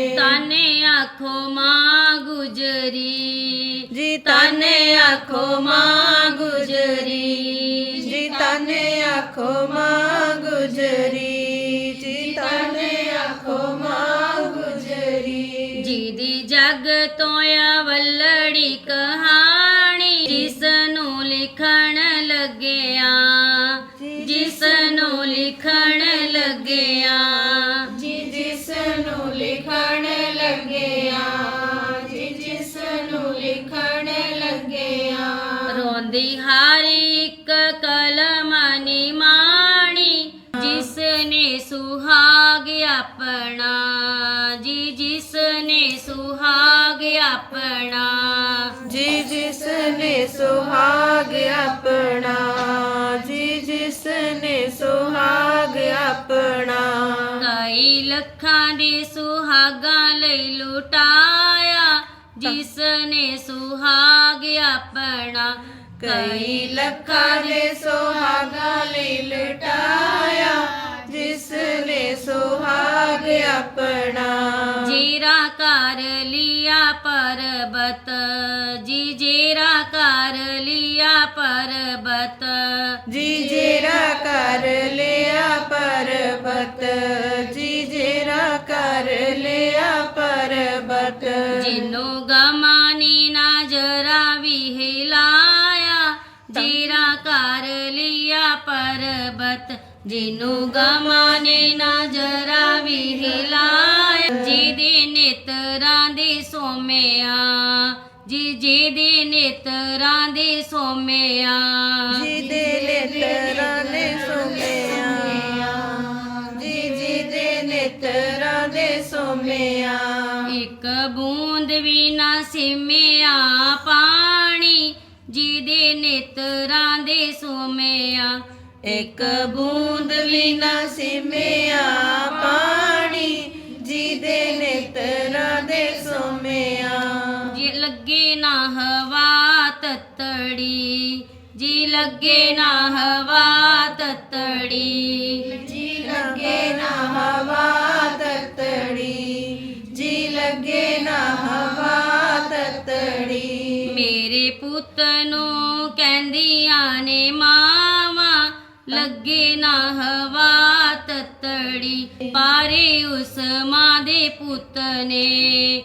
ਤਾਨੇ ਆਖੋ ਮਾਂ ਗੁਜਰੀ। ਜੀ ਤਾਨੇ ਆਖੋ ਮਾਂ ਗੁਜਰੀ। ਜੀ ਤਾਨੇ ਆਖੋ ਮਾਂ ਗੁਜਰੀ। ਜੀ ਤਾਨੇ ਆਖੋ ਮਾਂ ਗੁਜਰੀ। ਜਿਹਦੀ ਜਗ ਤੋਂ ਅਵਲੜੀ ਕਹਾਣੀ ਜਿਸ ਨੂੰ ਲਿਖਣ ਲੱਗਿਆ। ਜਿਸ ਨੂੰ ਲਿਖਣ ਲੱਗਿਆ। ਜੀ ਜਿਸ ਆਪਣਾ ਜੀ ਜਿਸ ਨੇ ਸੁਹਾਗ ਆਪਣਾ। ਜੀ ਜਿਸ ਨੇ ਸੁਹਾਗ ਆਪਣਾ। ਜੀ ਜਿਸ ਨੇ ਸੁਹਾਗ ਆਪਣਾ। ਕਈ ਲੱਖਾਂ ਦੇ ਸੁਹਾਗਾਂ ਲਈ ਲੁਟਾਇਆ। ਜਿਸ ਨੇ ਸੁਹਾਗ ਆਪਣਾ। ਕਈ ਲੱਖਾਂ ਦੇ ਸੁਹਾਗਾਂ ਲਈ ਲੁਟਾਇਆ। ਆਪਣਾ। ਜੀਰਾ ਕਰ ਲਿਆ ਪਰਬਤ। ਜੀ ਜੀਰਾ ਕਰ ਲਿਆ ਪਰਬਤ। ਜੀ ਜੇਰਾ ਕਰ ਲਿਆ ਪਰਬਤ। ਜੀ ਜੇਰਾ ਕਰ ਲਿਆ ਪਰਬਤ। ਜਿਨੂੰ ਗਮਾਨੀ ਨਾ ਜਰਾ ਵੀ ਹਿਲਾਇਆ। ਜੀਰਾ ਕਰ ਲਿਆ ਪਰਬਤ। ਜਿਨੂੰ ਗਮਾਨੀ ਨਾ ਜਰਾ ਵੀ ਹਿਲਾਇਆ ਜਿਹਦੇ ਨੇਤਰਾਂ ਦੇ ਸੋਮਿਆ ਜੀ ਜਿਹਦੇ ਨੇਤਰਾਂ ਦੇ ਸੋਮਿਆ ਜੀ ਦੇ ਲੇਤਰਾਂ ਨੇ ਸੁਮਿਆ ਜੀ ਜੀ ਦੇ ਨੇਤਰਾਂ ਦੇ ਸੁਮਿਆ ਇੱਕ ਬੂੰਦ ਵੀ ਨਾ ਸਿਮਿਆ ਪਾਣੀ ਜਿਹਦੇ ਨੇਤਰਾਂ ਦੇ ਸੋਮਿਆ ਇੱਕ ਬੂੰਦ ਵੀ ਨਾ ਸਿਮਿਆ ਪਾਣੀ ਜੀ ਦੇ ਨੇਤਰਾਂ ਦੇ ਸੋਮਿਆ। ਜੀ ਲੱਗੇ ਨਾ ਹਵਾ ਤਤੜੀ, ਜੀ ਲੱਗੇ ਨਾ ਹਵਾ ਮਾਵਾਂ ਲੱਗੇ ਨਾ ਹਵਾ ਤਤੜੀ ਪਾਰੇ ਉਸ ਮਾਂ ਦੇ ਪੁੱਤ ਨੇ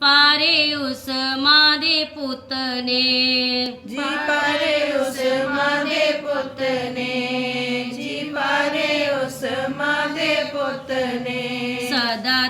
ਪਾਰੇ ਉਸ ਮਾਂ ਦੇ ਪੁੱਤ ਨੇ ਜੀ ਪਾਰੇ ਉਸ ਮਾਂ ਦੇ ਪੁੱਤ ਨੇ ਜੀ ਪਾਰੇ ਉਸ ਮਾਂ ਦੇ ਪੁੱਤ ਨੇ ਸਦਾ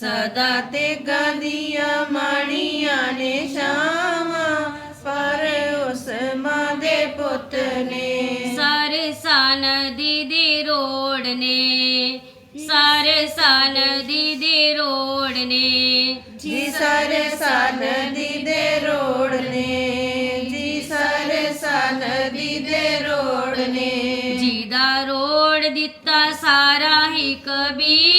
ਦੇ ਸਦਾ ਤੇ ਗਾਂਦੀਆਂ ਮਾਣੀਆਂ ਨੇ ਸ਼ਾਮਾਂ ਪਰ ਉਸ ਮਾਂ ਦੇ ਪੁੱਤ ਨੇ। ਸਰਸਾ ਨਦੀ ਦੇ ਰੋੜ ਨੇ ਸਰਸਾ ਨਦੀ ਦੇ ਰੋੜ ਨੇ। ਜੀ ਸਰਸਾ ਨਦੀ ਦੇ ਰੋੜ ਨੇ ਜੀ ਸਰਸਾ ਨਦੀ ਦੇ ਰੋੜ ਨੇ। ਜਿਹਦਾ ਰੋੜ ਦਿੱਤਾ ਸਾਰਾ ਹੀ ਸਰਸਾ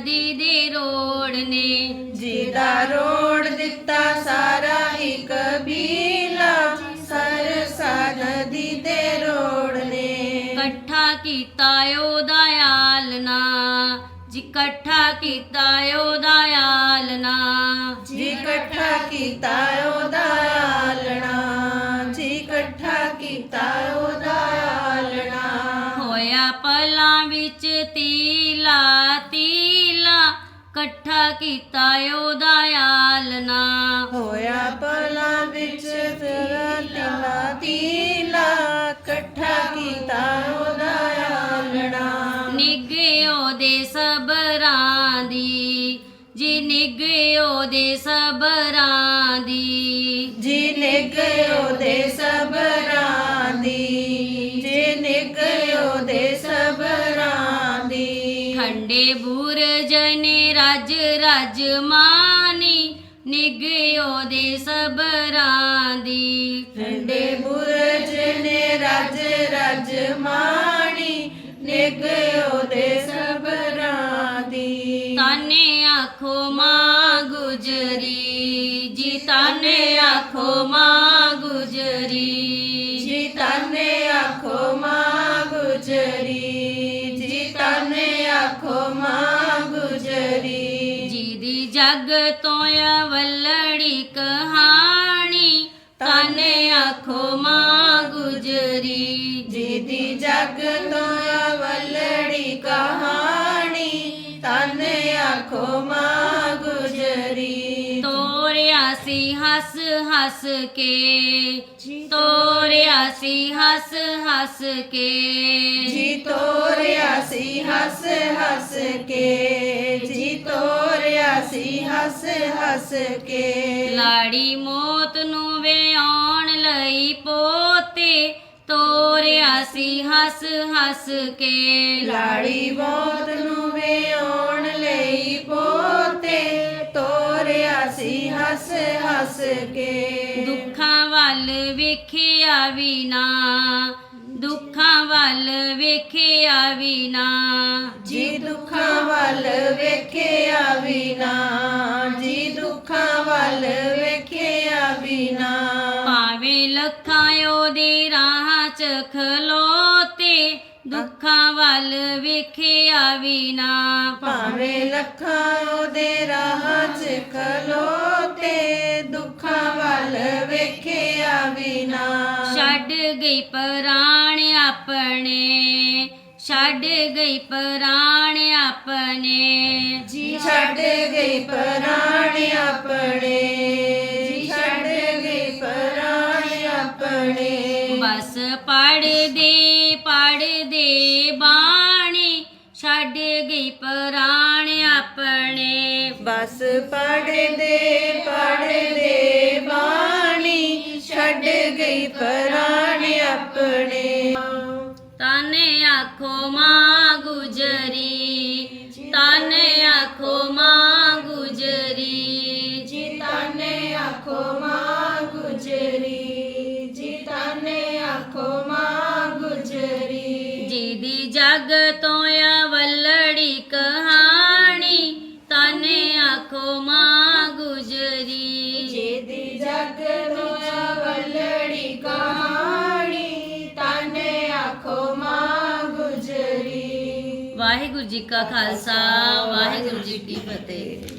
ਨਦੀ ਦੇ ਰੋੜ ਨੇ। ਜਿਹਦਾ ਰੋੜ ਦਿੱਤਾ ਸਾਰਾ ਹੀ ਕਬੀਲਾ ਸਰਸਾ ਨਦੀ ਦੇ ਰੋੜ ਨੇ। ਇਕੱਠਾ ਕੀਤਾ ਉਹਦਾ ਆਲਣਾ ਜੀ ਇਕੱਠਾ ਕੀਤਾ ਉਹਦਾ ਆਲਣਾ। ਜੀ ਇਕੱਠਾ ਕੀਤਾ ਉਹਦਾ ਆਲਣਾ ਜੀ ਇਕੱਠਾ ਕੀਤਾ ਉਹਦਾ ਆਲਣਾ। ਹੋਇਆ ਪਲਾਂ ਵਿੱਚ ਤੀਲਾ ਤੀਲਾ ਇਕੱਠਾ ਕੀਤਾ ਉਹਦਾ ਆਲਣਾ। ਹੋਇਆ ਪਲਾਂ ਵਿੱਚ ਤੇਰਾ ਤਿਲਾ ਤੀਲਾ ਇਕੱਠਾ ਕੀਤਾ ਉਹਦਾ ਆਲਣਾ। ਨਿੱਗੇ ਉਹਦੇ ਸਬਰਾਂ ਦੀ ਜੀ ਨਿੱਗੇ ਉਹਦੇ ਦੀ ਠੰਡੇ ਬੁਰਜ ਨੇ ਰਜ ਰਜ ਮਾਨੀ ਨਿੱਗੇ ਉਹਦੇ ਸਬਰਾਂ ਦੀ। ਠੰਡੇ ਬੁਰਜ ਨੇ ਰਜ ਰਜ ਮਾਣੀ ਨਿਗ ਉਹਦੇ ਸਬਰਾਂ ਦੀ। ਤਾਨੇ ਆਖੋ ਮਾਂ ਗੁਜਰੀ ਜੀ ਤਾਨੇ ਆਖੋ ਮਾਂ ਗੁਜਰੀ। ਤਾਨੇ ਆਖੋ ਮਾਂ ਗੁਜਰੀ। ਜਗ ਤੋਂ ਅਵਲੜੀ ਕਹਾਣੀ ਤਾਨੇ ਆਖੋ ਮਾਂ ਗੁਜਰੀ। ਜਿਹਦੀ ਜਗ ਤੋਂ ਅਵਲੜੀ ਕਹਾਣੀ ਤਾਨੇ ਆਖੋ ਮਾਂ ਗੁਜਰੀ। ਤੋਰਿਆ ਸੀ ਹੱਸ ਹੱਸ ਕੇ ਤੋਰਿਆ ਸੀ ਹੱਸ ਹੱਸ ਕੇ। ਜੀ ਤੋਰਿਆ ਸੀ ਹੱਸ ਹੱਸ ਕੇ ਜੀ ਤੋਰਿਆ ਸੀ ਹੱਸ ਹੱਸ ਕੇ। ਲਾੜੀ ਮੋਤ ਨੂੰ ਵਿਆਉਣ ਲਈ ਪੋਤੇ ਤੋਰਿਆ ਸੀ ਹੱਸ ਹੱਸ ਕੇ। ਲਾੜੀ ਮੌਤ ਨੂੰ ਵਿਆਉਣ ਲਈ ਪੋਤੇ ਤੋਰਿਆ ਸੀ ਹੱਸ ਹੱਸ ਕੇ। ਦੁੱਖਾਂ ਵੱਲ ਵੇਖਿਆ ਵੀ ਨਾ। ਦੁੱਖਾਂ ਵੱਲ ਵੇਖਿਆ ਵੀ ਨਾ। ਜੀ ਦੁੱਖਾਂ ਵੱਲ ਵੇਖਿਆ ਵੀ ਨਾ। ਜੀ ਦੁੱਖਾਂ ਵੱਲ ਵੇਖਿਆ ਵੀ ਨਾ। ਭਾਵੇਂ ਲੱਖਾਂ ਉਹਦੇ ਰਾਹਾਂ ਚ ਖਲੋਤੇ ਦੁੱਖਾਂ ਵੱਲ ਵੇਖਿਆ ਵੀ ਨਾ। ਭਾਵੇਂ ਲੱਖਾਂ ਉਹਦੇ ਰਾਹ 'ਚ ਖਲੋਤੇ ਦੁੱਖਾਂ ਵੱਲ ਵੇਖਿਆ ਵੀ ਨਾ। ਛੱਡ ਗਈ ਆਪਣੇ ਛੱਡ ਗਈ ਪ੍ਰਾਣ ਆਪਣੇ। ਜੀ ਛੱਡ ਗਈ ਪ੍ਰਾਣ ਆਪਣੇ। ਜੀ ਛੱਡ ਗਈ ਪ੍ਰਾਣ ਆਪਣੇ। ਬਸ ਪੜਦੇ ਪੜਦੇ ਬਾਣੀ ਛੱਡ ਗਈ ਪ੍ਰਾਣ ਆਪਣੇ। ਬਸ ਪੜਦੇ ਪੜਦੇ ਬਾਣੀ ਛੱਡ ਗਈ ਪ੍ਰਾਣ ਮਾਂ ਗੁਜਰੀ ਜੀ ਗੁਜਰੀ। ਜਿਹਦੀ ਜਗ ਤੋਂ ਅਵਲੜੀ ਕਹਾਣੀ ਤਾਨੇ ਆਖੋ ਮਾਂ ਗੁਜਰੀ। ਜਿਹਦੀ ਜਗ ਤੋਂ ਵੱਲੜੀ ਕਹਾਣੀ ਤਾਨੇ ਆਖੋ ਮਾਂ ਗੁਜਰੀ। ਵਾਹਿਗੁਰੂ ਜੀ ਕਾ ਖਾਲਸਾ ਵਾਹਿਗੁਰੂ ਜੀ ਕੀ ਫਤਿਹ।